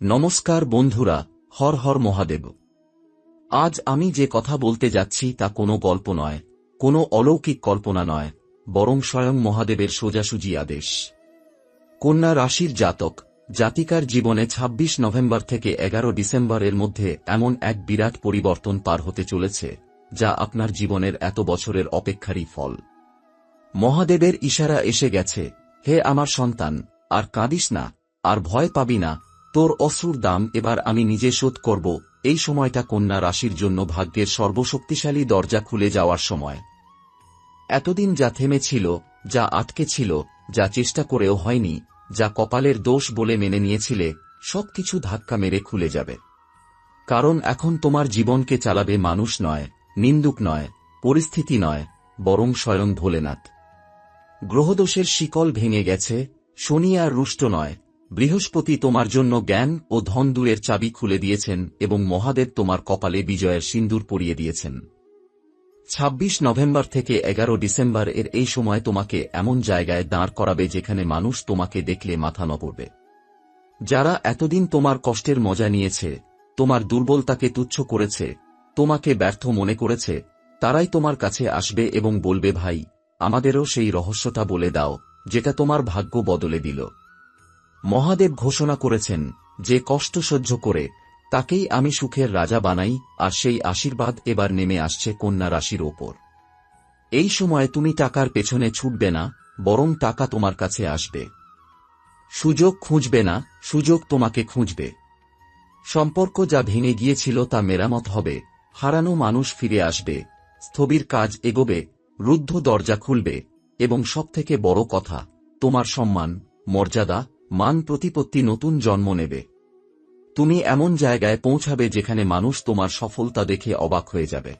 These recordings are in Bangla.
নমস্কার বন্ধুরা, হর হর মহাদেব। আজ আমি যে কথা বলতে যাচ্ছি তা কোনো গল্প নয়, কোনো অলৌকিক কল্পনা নয়, বরং স্বয়ং মহাদেবের সোজাসুজি আদেশ। কন্যা রাশির জাতক, জাতিকার জীবনে ২৬ নভেম্বর থেকে এগারো ডিসেম্বরের মধ্যে এমন এক বিরাট পরিবর্তন পার হতে চলেছে, যা আপনার জীবনের এত বছরের অপেক্ষারই ফল। মহাদেবের ইশারা এসে গেছে, হে আমার সন্তান, আর কাঁদিস না, আর ভয় পাবি না তোর অশ্রুর দাম এবার আমি নিজে শোধ করব। এই সময়টা কন্যা রাশির জন্য ভাগ্যের সর্বশক্তিশালী দরজা খুলে যাওয়ার সময়। এতদিন যা থেমেছিল, যা আটকে ছিল, যা চেষ্টা করেও হয়নি, যা কপালের দোষ বলে মেনে নিয়েছিলে, সবকিছু ধাক্কা মেরে খুলে যাবে। কারণ এখন তোমার জীবনকে চালাবে মানুষ নয়, নিন্দুক নয়, পরিস্থিতি নয়, বরং স্বয়ং ভোলেনাথ। গ্রহদোষের শিকল ভেঙে গেছে, শনি আর রুষ্ট নয় বৃহস্পতি তোমার জন্য জ্ঞান ও ধন দূরের চাবি খুলে দিয়েছেন এবং মহাদেব তোমার কপালে বিজয়ের সিন্দুর পরিয়ে দিয়েছেন। ২৬ নভেম্বর থেকে এগারো ডিসেম্বর এর এই সময় তোমাকে এমন জায়গায় দাঁড় করাবে যেখানে মানুষ তোমাকে দেখলে মাথা নপড়বে। যারা এতদিন তোমার কষ্টের মজা নিয়েছে, তোমার দুর্বলতাকে তুচ্ছ করেছে, তোমাকে ব্যর্থ মনে করেছে, তারাই তোমার কাছে আসবে এবং বলবে, ভাই, আমাদেরও সেই রহস্যটা বলে দাও, যেটা তোমার ভাগ্য বদলে দিল। মহাদেব ঘোষণা করেছেন, যে কষ্ট সহ্য করে, তাকেই আমি সুখের রাজা বানাই, আর সেই আশীর্বাদ এবার নেমে আসছে কন্যা রাশির ওপর। এই সময় তুমি টাকার পেছনে ছুটবে না, বরং টাকা তোমার কাছে আসবে। সুযোগ খুঁজবে না, সুযোগ তোমাকে খুঁজবে। সম্পর্ক যা ভেঙে গিয়েছিল তা মেরামত হবে, হারানো মানুষ ফিরে আসবে, স্থবির কাজ এগোবে, রুদ্ধ দরজা খুলবে, এবং সবথেকে বড় কথা, তোমার সম্মান, মর্যাদা মান প্রতিপত্তি নতুন জন্ম নেবে। তুমি এমন জায়গায় পৌঁছাবে যেখানে মানুষ তোমার সফলতা দেখে অবাক হয়ে যাবে।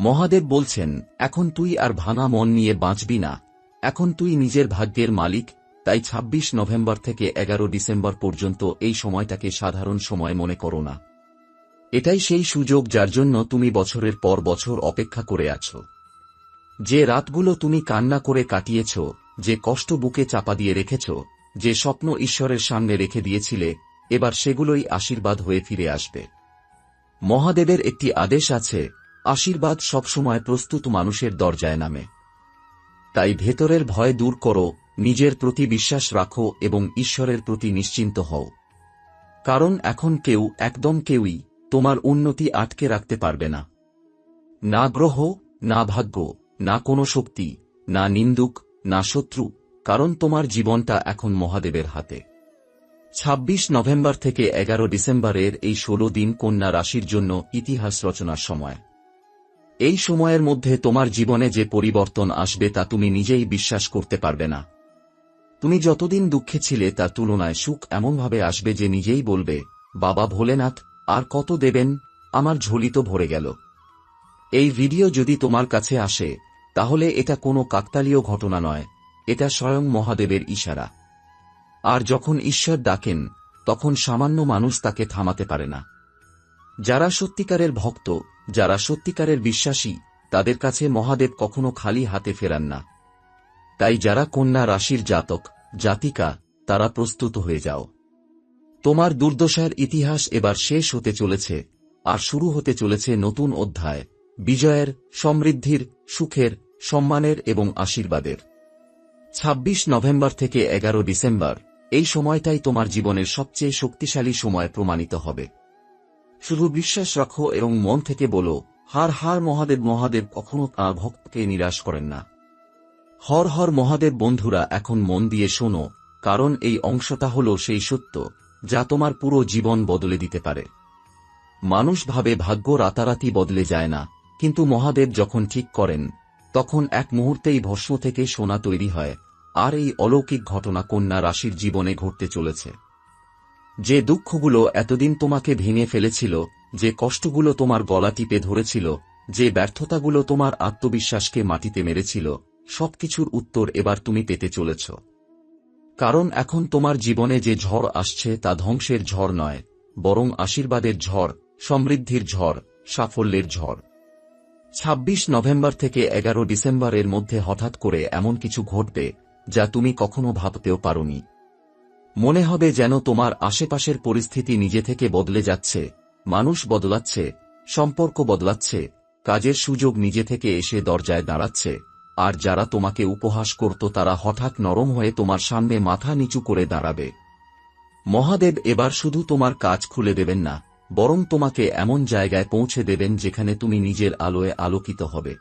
মহাদেব বলছেন, এখন তুই আর ভাঙা মন নিয়ে বাঁচবি না। এখন তুই নিজের ভাগ্যের মালিক, তাই ২৬ নভেম্বর থেকে এগারো ডিসেম্বর পর্যন্ত এই সময়টাকে সাধারণ সময় মনে করো না। এটাই সেই সুযোগ যার জন্য তুমি বছরের পর বছর অপেক্ষা করে আছো। যে রাতগুলো তুমি কান্না করে কাটিয়েছ, যে কষ্ট বুকে চাপা দিয়ে রেখেছ যে স্বপ্ন ঈশ্বরের সামনে রেখে দিয়েছিলে, এবার সেগুলোই আশীর্বাদ হয়ে ফিরে আসবে। মহাদেবের একটি আদেশ আছে, আশীর্বাদ সবসময় প্রস্তুত মানুষের দরজায় নামে। তাই ভেতরের ভয় দূর করো, নিজের প্রতি বিশ্বাস রাখো এবং ঈশ্বরের প্রতি নিশ্চিন্ত হও। কারণ এখন কেউ, একদম কেউই, তোমার উন্নতি আটকে রাখতে পারবে না। না গ্রহ, না ভাগ্য, না কোনো শক্তি, না নিন্দুক, না শত্রু কারণ তোমার জীবনটা এখন মহাদেবের হাতে। ২৬ নভেম্বর থেকে এগারো ডিসেম্বরের এই ষোলো দিন কন্যা রাশির জন্য ইতিহাস রচনার সময়। এই সময়ের মধ্যে তোমার জীবনে যে পরিবর্তন আসবে তা তুমি নিজেই বিশ্বাস করতে পারবে না। তুমি যতদিন দুঃখে ছিলে তার তুলনায় সুখ এমনভাবে আসবে যে নিজেই বলবে, বাবা ভোলেনাথ, আর কত দেবেন? আমার ঝুলি তো ভরে গেল। এই ভিডিও যদি তোমার কাছে আসে, তাহলে এটা কোনো কাকতালীয় ঘটনা নয়। এটা স্বয়ং মহাদেবের ইশারা। আর যখন ঈশ্বর ডাকেন, তখন সামান্য মানুষ তাকে থামাতে পারে না। যারা সত্যিকারের ভক্ত, যারা সত্যিকারের বিশ্বাসী, তাদের কাছে মহাদেব কখনো খালি হাতে ফেরান না। তাই যারা কন্যা রাশির জাতক, জাতিকা, তারা প্রস্তুত হয়ে যাও। তোমার দুর্দশার ইতিহাস এবার শেষ হতে চলেছে, আর শুরু হতে চলেছে নতুন অধ্যায়, বিজয়ের, সমৃদ্ধির, সুখের, সম্মানের এবং আশীর্বাদের। ২৬ নভেম্বর থেকে এগারো ডিসেম্বর, এই সময়টাই তোমার জীবনের সবচেয়ে শক্তিশালী সময় প্রমাণিত হবে। শুধু বিশ্বাস রাখো এবং মন থেকে বলো, হার হার মহাদেব মহাদেব কখনো তাঁর ভক্তকে নিরাশ করেন না। হর হর মহাদেব বন্ধুরা, এখন মন দিয়ে শোনো, কারণ এই অংশটা হল সেই সত্য, যা তোমার পুরো জীবন বদলে দিতে পারে। মানুষ ভাবে ভাগ্য রাতারাতি বদলে যায় না, কিন্তু মহাদেব যখন ঠিক করেন তখন এক মুহূর্তেই ভস্ম থেকে সোনা তৈরি হয়, আর এই অলৌকিক ঘটনা কন্যা রাশির জীবনে ঘটতে চলেছে। যে দুঃখগুলো এতদিন তোমাকে ভেঙে ফেলেছিল, যে কষ্টগুলো তোমার গলা টিপে ধরেছিল, যে ব্যর্থতাগুলো তোমার আত্মবিশ্বাসকে মাটিতে মেরেছিল, সবকিছুর উত্তর এবার তুমি পেতে চলেছ। কারণ এখন তোমার জীবনে যে ঝড় আসছে তা ধ্বংসের ঝড় নয়, বরং আশীর্বাদের ঝড়, সমৃদ্ধির ঝড়, সাফল্যের ঝড়। ২৬ নভেম্বর থেকে এগারো ডিসেম্বরের মধ্যে হঠাৎ করে এমন কিছু ঘটবে, যা তুমি কখনো ভাবতেও পারোনি। মনে হবে যেন তোমার আশেপাশের পরিস্থিতি নিজে থেকে বদলে যাচ্ছে, মানুষ বদলাচ্ছে, সম্পর্ক বদলাচ্ছে, কাজের সুযোগ নিজে থেকে এসে দরজায় দাঁড়াচ্ছে, আর যারা তোমাকে উপহাস করত তারা হঠাৎ নরম হয়ে তোমার সামনে মাথা নিচু করে দাঁড়াবে। মহাদেব এবার শুধু তোমার কাজ খুলে দেবেন না বরং তোমাকে এমন জায়গায় পৌঁছে দেবেন যেখানে তুমি নিজের আলোয় আলোকিত হবে।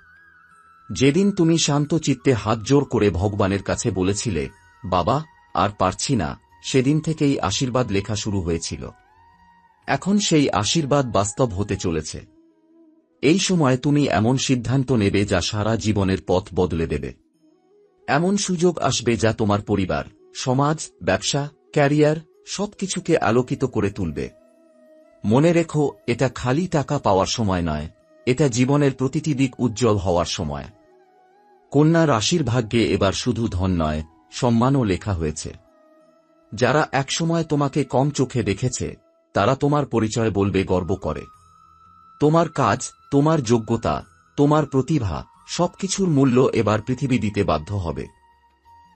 যেদিন তুমি শান্ত চিত্তে হাত জোর করে ভগবানের কাছে বলেছিলে, বাবা, আর পারছি না, সেদিন থেকেই আশীর্বাদ লেখা শুরু হয়েছিল। এখন সেই আশীর্বাদ বাস্তব হতে চলেছে। এই সময় তুমি এমন সিদ্ধান্ত নেবে যা সারা জীবনের পথ বদলে দেবে। এমন সুযোগ আসবে যা তোমার পরিবার, সমাজ, ব্যবসা, ক্যারিয়ার, সবকিছুকে আলোকিত করে তুলবে। মনে রেখো, এটা খালি টাকা পাওয়ার সময় নয়, এটা জীবনের প্রতিটি দিক উজ্জ্বল হওয়ার সময়। কন্যা রাশির ভাগ্যে এবার শুধু ধন নয়, সম্মানও লেখা হয়েছে। যারা একসময় তোমাকে কম চোখে দেখেছে, তারা তোমার পরিচয় বলবে, গর্ব করে। তোমার কাজ, তোমার যোগ্যতা, তোমার প্রতিভা, সবকিছুর মূল্য এবার পৃথিবী দিতে বাধ্য হবে।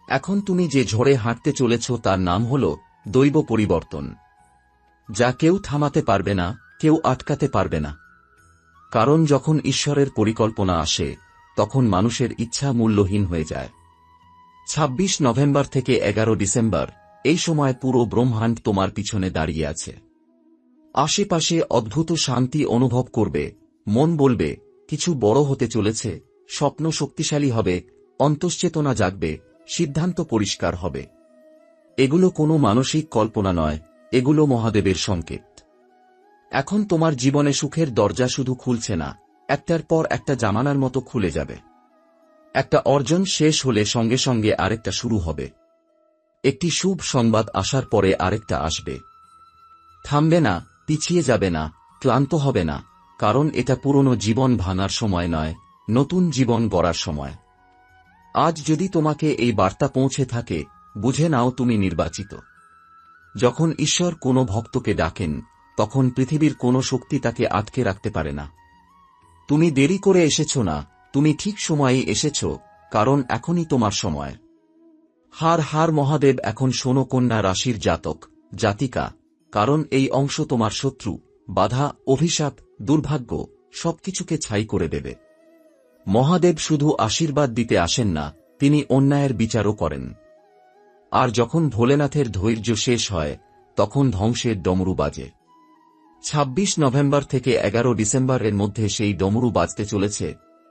এখন তুমি যে ঝড়ে হাঁটতে চলেছ, তার নাম হল দৈব পরিবর্তন। যা কেউ থামাতে পারবে না, কেউ আটকাতে পারবে না। কারণ যখন ঈশ্বরের পরিকল্পনা আসে, তখন মানুষের ইচ্ছা মূল্যহীন হয়ে যায়। ২৬ নভেম্বর থেকে এগারো ডিসেম্বর, এই সময় পুরো ব্রহ্মাণ্ড তোমার পিছনে দাঁড়িয়ে আছে। আশেপাশে অদ্ভুত শান্তি অনুভব করবে, মন বলবে, কিছু বড় হতে চলেছে, স্বপ্ন শক্তিশালী হবে অন্তশ্চেতনা জাগবে, সিদ্ধান্ত পরিষ্কার হবে। এগুলো কোনো মানসিক কল্পনা নয় এগুলো মহাদেবের সংকেত। এখন তোমার জীবনে সুখের দরজা শুধু খুলছে না, একটার পর একটা জামানার মতো খুলে যাবে। একটা অর্জন শেষ হলে সঙ্গে সঙ্গে আরেকটা শুরু হবে। একটি শুভ সংবাদ আসার পরে আরেকটা আসবে। থামবে না, পিছিয়ে যাবে না, ক্লান্ত হবে না, কারণ এটা পুরনো জীবন ভাঙার সময় নয়, নতুন জীবন গড়ার সময়। আজ যদি তোমাকে এই বার্তা পৌঁছে থাকে, বুঝে নাও তুমি নির্বাচিত। যখন ঈশ্বর কোনো ভক্তকে ডাকেন, তখন পৃথিবীর কোনো শক্তি তাকে আটকে রাখতে পারে না। তুমি দেরি করে এসেছ না, তুমি ঠিক সময়েই এসেছ, কারণ এখনই তোমার সময়। হার হার মহাদেব, এখন শোনো কন্যা রাশির জাতক, জাতিকা, কারণ এই অংশ তোমার শত্রু, বাধা, অভিশাপ, দুর্ভাগ্য, সবকিছুকে ছাই করে দেবে। মহাদেব শুধু আশীর্বাদ দিতে আসেন না, তিনি অন্যায়ের বিচারও করেন। আর যখন ভোলেনাথের ধৈর্য শেষ হয়, তখন ধ্বংসের ডমরু বাজে। ২৬ নভেম্বর থেকে এগারো ডিসেম্বরের মধ্যে সেই ডমরু বাজতে চলেছে,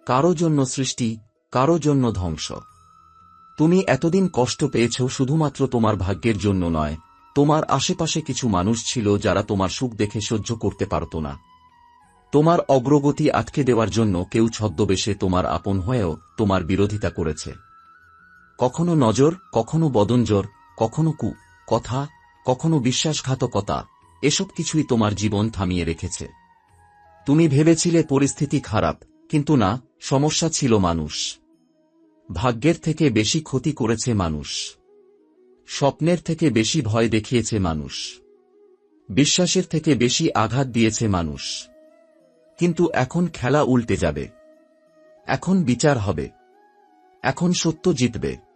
কারও জন্য সৃষ্টি, কারও জন্য ধ্বংস। তুমি এতদিন কষ্ট পেয়েছ শুধুমাত্র তোমার ভাগ্যের জন্য নয়, তোমার আশেপাশে কিছু মানুষ ছিল যারা তোমার সুখ দেখে সহ্য করতে পারত না। তোমার অগ্রগতি আটকে দেওয়ার জন্য কেউ ছদ্মবেশে তোমার আপন হয়েও তোমার বিরোধিতা করেছে। কখনো নজর, কখনো বদনজর, কখনো কু, কথা, কখনো বিশ্বাসঘাতকতা, এসব কিছুই তোমার জীবন থামিয়ে রেখেছে। তুমি ভেবেছিলে পরিস্থিতি খারাপ, কিন্তু না, সমস্যা ছিল মানুষ। ভাগ্যের থেকে বেশি ক্ষতি করেছে মানুষ। স্বপ্নের থেকে বেশি ভয় দেখিয়েছে মানুষ। বিশ্বাসের থেকে বেশি আঘাত দিয়েছে মানুষ। কিন্তু এখন খেলা উল্টে যাবে। এখন বিচার হবে। এখন সত্য জিতবে।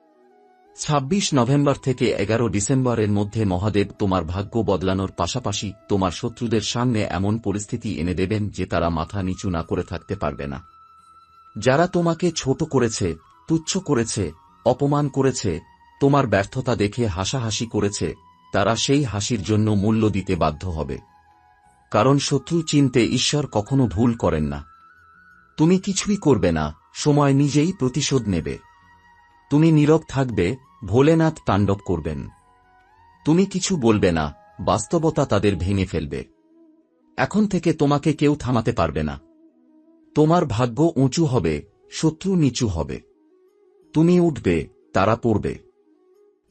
২৬ নভেম্বর থেকে এগারো ডিসেম্বরের মধ্যে মহাদেব তোমার ভাগ্য বদলানোর পাশাপাশি তোমার শত্রুদের সামনে এমন পরিস্থিতি এনে দেবেন যে তারা মাথা নিচু না করে থাকতে পারবে না। যারা তোমাকে ছোট করেছে, তুচ্ছ করেছে, অপমান করেছে, তোমার ব্যর্থতা দেখে হাসাহাসি করেছে, তারা সেই হাসির জন্য মূল্য দিতে বাধ্য হবে। কারণ শত্রু চিনতে ঈশ্বর কখনো ভুল করেন না। তুমি কিছুই করবে না, সময় নিজেই প্রতিশোধ নেবে। তুমি নীরব থাকবে, ভোলেনাথ তাণ্ডব করবেন। তুমি কিছু বলবে না, বাস্তবতা তাদের ভেঙে ফেলবে। এখন থেকে তোমাকে কেউ থামাতে পারবে না। তোমার ভাগ্য উঁচু হবে, শত্রু নিচু হবে। তুমি উঠবে, তারা পড়বে।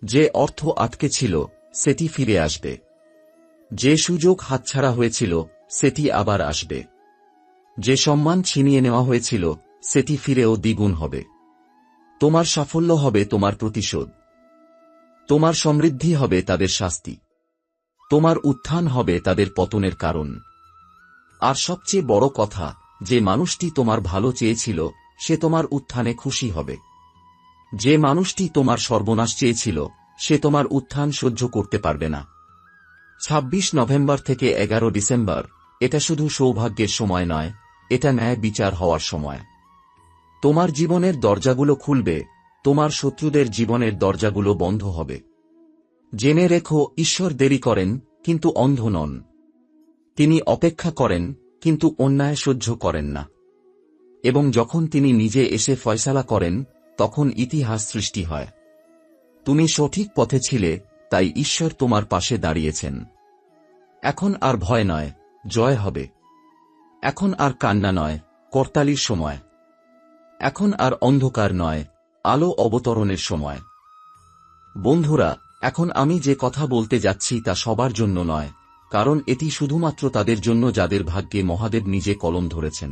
যে অর্থ আটকে ছিল, সেটি ফিরে আসবে। যে সুযোগ হাতছাড়া হয়েছিল, সেটি আবার আসবে। যে সম্মান ছিনিয়ে নেওয়া হয়েছিল, সেটি ফিরেও দ্বিগুণ হবে। তোমার সাফল্য হবে তোমার প্রতিশোধ। তোমার সমৃদ্ধি হবে তাদের শাস্তি। তোমার উত্থান হবে তাদের পতনের কারণ। আর সবচেয়ে বড় কথা, যে মানুষটি তোমার ভালো চেয়েছিল, সে তোমার উত্থানে খুশি হবে। যে মানুষটি তোমার সর্বনাশ চেয়েছিল, সে তোমার উত্থান সহ্য করতে পারবে না। ছাব্বিশ নভেম্বর থেকে এগারো ডিসেম্বর, এটা শুধু সৌভাগ্যের সময় নয়, এটা ন্যায় বিচার হওয়ার সময়। তোমার জীবনের দরজাগুলো খুলবে, তোমার শত্রুদের জীবনের দরজাগুলো বন্ধ হবে। জেনে রেখো, ঈশ্বর দেরি করেন, কিন্তু অন্ধ নন। তিনি অপেক্ষা করেন, কিন্তু অন্যায় সহ্য করেন না। এবং যখন তিনি নিজে এসে ফয়সালা করেন, তখন ইতিহাস সৃষ্টি হয়। তুমি সঠিক পথে ছিলে, তাই ঈশ্বর তোমার পাশে দাঁড়িয়েছেন। এখন আর ভয় নয়, জয় হবে। এখন আর কান্না নয়, করতালির সময়। এখন আর অন্ধকার নয়, আলো অবতরণের সময়। বন্ধুরা, এখন আমি যে কথা বলতে যাচ্ছি তা সবার জন্য নয়, কারণ এটি শুধুমাত্র তাদের জন্য যাদের ভাগ্যে মহাদেব নিজে কলম ধরেছেন।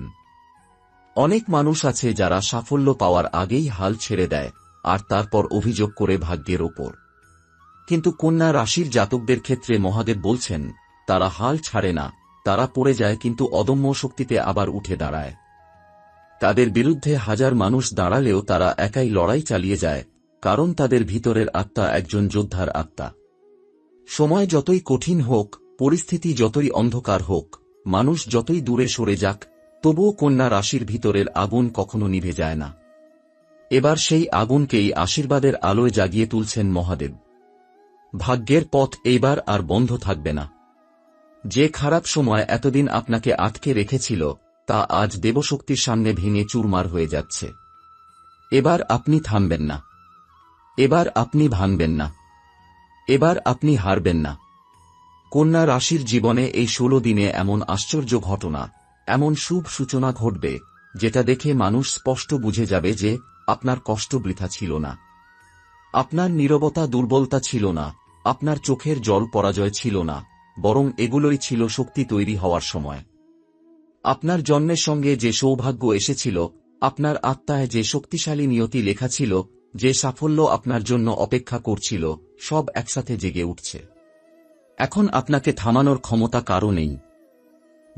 অনেক মানুষ আছে যারা সাফল্য পাওয়ার আগেই হাল ছেড়ে দেয়, আর তারপর অভিযোগ করে ভাগ্যের ওপর। কিন্তু কন্যা রাশির জাতকদের ক্ষেত্রে মহাদেব বলছেন, তারা হাল ছাড়ে না, তারা পড়ে যায় কিন্তু অদম্য শক্তিতে আবার উঠে দাঁড়ায়। তাদের বিরুদ্ধে হাজার মানুষ দাঁড়ালেও তারা একাই লড়াই চালিয়ে যায়, কারণ তাদের ভিতরের আত্মা একজন যোদ্ধার আত্মা। সময় যতই কঠিন হোক, পরিস্থিতি যতই অন্ধকার হোক, মানুষ যতই দূরে সরে যাক, তবুও কন্যা রাশির ভিতরের আগুন কখনো নিভে যায় না। এবার সেই আগুনকেই আশীর্বাদের আলোয় জাগিয়ে তুলছেন মহাদেব। ভাগ্যের পথ এইবার আর বন্ধ থাকবে না। যে খারাপ সময় এতদিন আপনাকে আটকে রেখেছিল তা আজ দেবশক্তির সামনে ভেঙে চুরমার হয়ে যাচ্ছে। এবার আপনি থামবেন না। এবার আপনি ভাঙবেন না। এবার আপনি হারবেন না। কন্যা রাশির জীবনে এই ষোলো দিনে এমন আশ্চর্য ঘটনা, এমন শুভ সূচনা ঘটবে, যেটা দেখে মানুষ স্পষ্ট বুঝে যাবে যে আপনার কষ্ট বৃথা ছিল না। আপনার নীরবতা দুর্বলতা ছিল না, আপনার চোখের জল পরাজয় ছিল না, বরং এগুলোই ছিল শক্তি তৈরি হওয়ার সময়। আপনার জন্মের সঙ্গে যে সৌভাগ্য এসেছিল, আপনার আত্মায় যে শক্তিশালী নিয়তি লেখা ছিল, যে সাফল্য আপনার জন্য অপেক্ষা করছিল, সব একসাথে জেগে উঠছে। এখন আপনাকে থামানোর ক্ষমতা কারও নেই।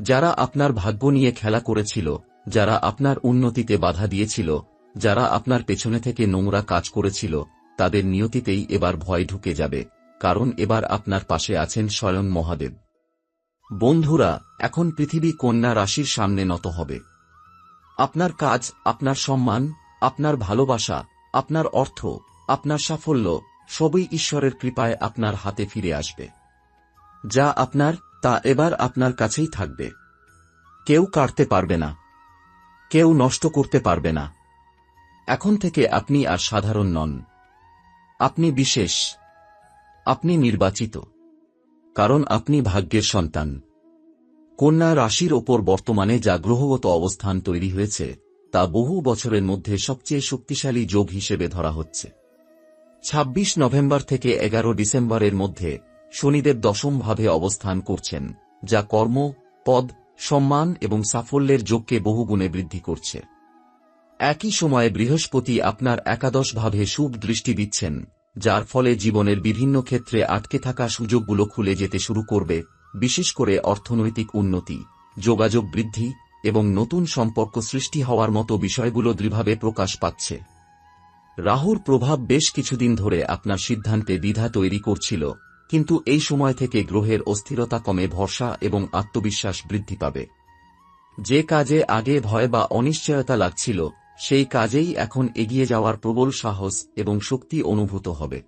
যারা আপনার ভাগ্য নিয়ে খেলা করেছিল, যারা আপনার উন্নতিতে বাধা দিয়েছিল, যারা আপনার পেছনে থেকে নোংরা কাজ করেছিল, তাদের নিয়তিতেই এবার ভয় ঢুকে যাবে, কারণ এবার আপনার পাশে আছেন স্বয়ং মহাদেব। বন্ধুরা, এখন পৃথিবী কন্যা রাশির সামনে নত হবে। আপনার কাজ, আপনার সম্মান, আপনার ভালোবাসা, আপনার অর্থ, আপনার সাফল্য, সবই ঈশ্বরের কৃপায় আপনার হাতে ফিরে আসবে। যা আপনার, তা এবার আপনার কাছেই থাকবে। কেউ কাটতে পারবে না। কেউ নষ্ট করতে পারবে না। এখন থেকে আপনি আর সাধারণ নন। আপনি বিশেষ। আপনি নির্বাচিত। কারণ আপনি ভাগ্যের সন্তান। কন্যা রাশির ওপর বর্তমানে যা গ্রহগত অবস্থান তৈরি হয়েছে, তা বহু বছরের মধ্যে সবচেয়ে শক্তিশালী যোগ হিসেবে ধরা হচ্ছে। ২৬ নভেম্বর থেকে এগারো ডিসেম্বরের মধ্যে শনিদেব দশমভাবে অবস্থান করছেন, যা কর্ম, পদ, সম্মান এবং সাফল্যের যোগকে বহুগুণে বৃদ্ধি করছে। একই সময়ে বৃহস্পতি আপনার একাদশভাবে শুভ দৃষ্টি দিচ্ছেন। যার ফলে জীবনের বিভিন্ন ক্ষেত্রে আটকে থাকা সুযোগগুলো খুলে যেতে শুরু করবে, বিশেষ করে অর্থনৈতিক উন্নতি, যোগাযোগ বৃদ্ধি, এবং নতুন সম্পর্ক সৃষ্টি হওয়ার মতো বিষয়গুলো দৃঢ়ভাবে প্রকাশ পাচ্ছে। রাহুর প্রভাব বেশ কিছুদিন ধরে আপনার সিদ্ধান্তে দ্বিধা তৈরি করছিল, কিন্তু এই সময় থেকে গ্রহের অস্থিরতা কমে ভরসা এবং আত্মবিশ্বাস বৃদ্ধি পাবে। যে কাজে আগে ভয় বা অনিশ্চয়তা লাগছিল সেই কাজেই এখন এগিয়ে যাওয়ার প্রবল সাহস এবং শক্তি অনুভূত হবে।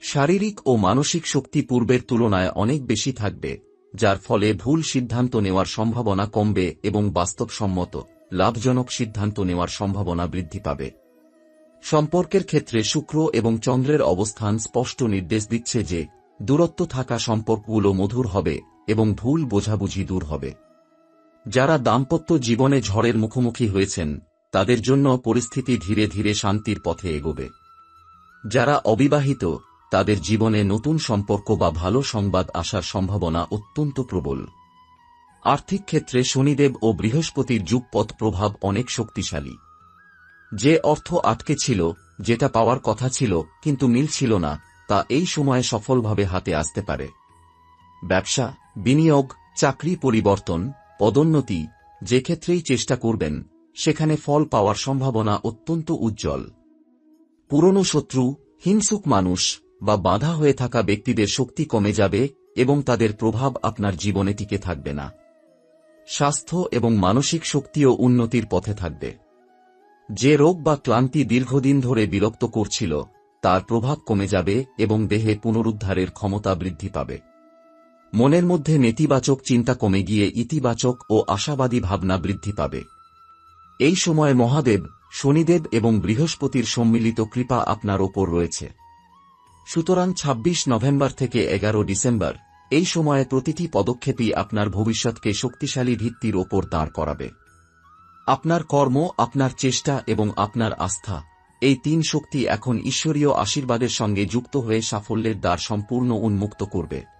শারীরিক ও মানসিক শক্তি পূর্বের তুলনায় অনেক বেশি থাকবে, যার ফলে ভুল সিদ্ধান্ত নেওয়ার সম্ভাবনা কমবে এবং বাস্তবসম্মত, লাভজনক সিদ্ধান্ত নেওয়ার সম্ভাবনা বৃদ্ধি পাবে। সম্পর্কের ক্ষেত্রে শুক্র এবং চন্দ্রের অবস্থান স্পষ্ট নির্দেশ দিচ্ছে যে, দূরত্ব থাকা সম্পর্কগুলো মধুর হবে এবং ভুল বোঝাবুঝি দূর হবে। যারা দাম্পত্য জীবনে ঝড়ের মুখোমুখি হয়েছেন তাদের জন্য পরিস্থিতি ধীরে ধীরে শান্তির পথে এগোবে। যারা অবিবাহিত, তাদের জীবনে নতুন সম্পর্ক বা ভালো সংবাদ আসার সম্ভাবনা অত্যন্ত প্রবল। আর্থিক ক্ষেত্রে শনিদেব ও বৃহস্পতির যুগপথ প্রভাব অনেক শক্তিশালী। যে অর্থ আটকে ছিল, যেটা পাওয়ার কথা ছিল, কিন্তু মিলছিল না, তা এই সময়ে সফলভাবে হাতে আসতে পারে। ব্যবসা, বিনিয়োগ, চাকরি পরিবর্তন, পদোন্নতি, যে ক্ষেত্রেই চেষ্টা করবেন সেখানে ফল পাওয়ার সম্ভাবনা অত্যন্ত উজ্জ্বল। পুরনো শত্রু, হিংসুক মানুষ বা বাধা হয়ে থাকা ব্যক্তিদের শক্তি কমে যাবে এবং তাদের প্রভাব আপনার জীবনে টিকে থাকবে না। স্বাস্থ্য এবং মানসিক শক্তিও উন্নতির পথে থাকবে। যে রোগ বা ক্লান্তি দীর্ঘদিন ধরে বিরক্ত করছিল, তার প্রভাব কমে যাবে এবং দেহে পুনরুদ্ধারের ক্ষমতা বৃদ্ধি পাবে। মনের মধ্যে নেতিবাচক চিন্তা কমে গিয়ে ইতিবাচক ও আশাবাদী ভাবনা বৃদ্ধি পাবে। এই সময় মহাদেব, শনিদেব এবং বৃহস্পতির সম্মিলিত কৃপা আপনার ওপর রয়েছে। সুতরাং ২৬ নভেম্বর থেকে এগারো ডিসেম্বর, এই সময়ে প্রতিটি পদক্ষেপই আপনার ভবিষ্যৎকে শক্তিশালী ভিত্তির ওপর দাঁড় করাবে। আপনার কর্ম, আপনার চেষ্টা এবং আপনার আস্থা, এই তিন শক্তি এখন ঈশ্বরীয় আশীর্বাদের সঙ্গে যুক্ত হয়ে সাফল্যের দ্বার সম্পূর্ণ উন্মুক্ত করবে।